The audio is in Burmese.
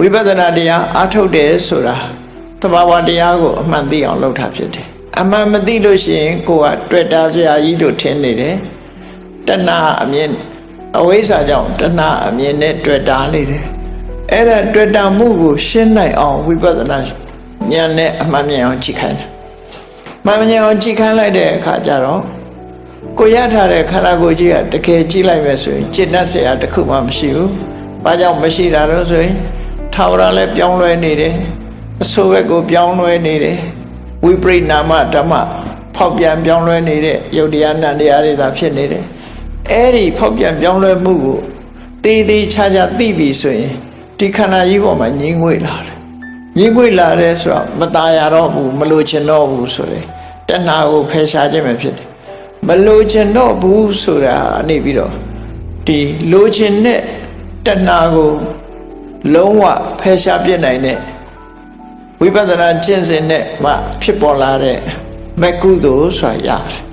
ဝိပဿနာတရားအားထုတ်တယ်ဆိုတာသဘာဝတရားကိုအမှန်သိအောင်လုပ်တာဖြစ်တယ်အမှန်မသိလို့ရှိရင်ကိုယ်ကတွေ့တာစရာကြီးလို့ထင်နေတယ်တဏှာအမြင်အဝိဇ္ဇာကြောင့်တဏှာအမြင်နဲ့တွေ့တာနေတယ်အဲ့ဒါတွေ့တာမှုကိုရှင်းနိုင်အောင်ဝိပဿနာဉာဏ်နဲ့အမှန်မြင်အောင်ကြည့်ခိုင်းတယ်မှန်မြင်အောင်ကြည့်ခိုင်းလိုက်တဲ့အခါကျတော့ကိုရထားတဲ့ခန္ဓာကိုယ်ကြီးကတကယ်ကြည့်လိုက်မယ်ဆိုရင်จิตနဲ့ဆရာတစ်ခုမှမရှိဘူး။ဘာကြောင့်မရှိတာလဲဆိုရင် ထာဝရလည်းပြောင်းလဲနေတယ်။အဆိုးဘက်ကိုပြောင်းလဲနေတယ်။ဝိပရိနာမဓမ္မဖောက်ပြန်ပြောင်းလဲနေတဲ့ယုတ်တရားနံတရားတွေသာဖြစ်နေတယ်။အဲ့ဒီဖောက်ပြန်ပြောင်းလဲမှုကိုတည်တည်ချာချာသိပြီဆိုရင်ဒီခန္ဓာကြီးပေါ်မှာငြင်းငွေလာတယ်။ငြင်းငွေလာတယ်ဆိုတော့မตายရတော့ဘူးမလို့ချင်တော့ဘူးဆိုရင်တဏှာကိုဖယ်ရှားခြင်းပဲဖြစ်တယ်။မလို့ချင်တော့ဘူးဆိုတာနေပြီးတော့ဒီလိုချင်တဲ့တဏှာကို လုံးဝဖယ်ရှားပြစ်နိုင်တဲ့ဝိပဿနာကျင့်စဉ်နဲ့မှဖြစ်ပေါ်လာတဲ့မကုသိုလ်ဆိုတာရတယ်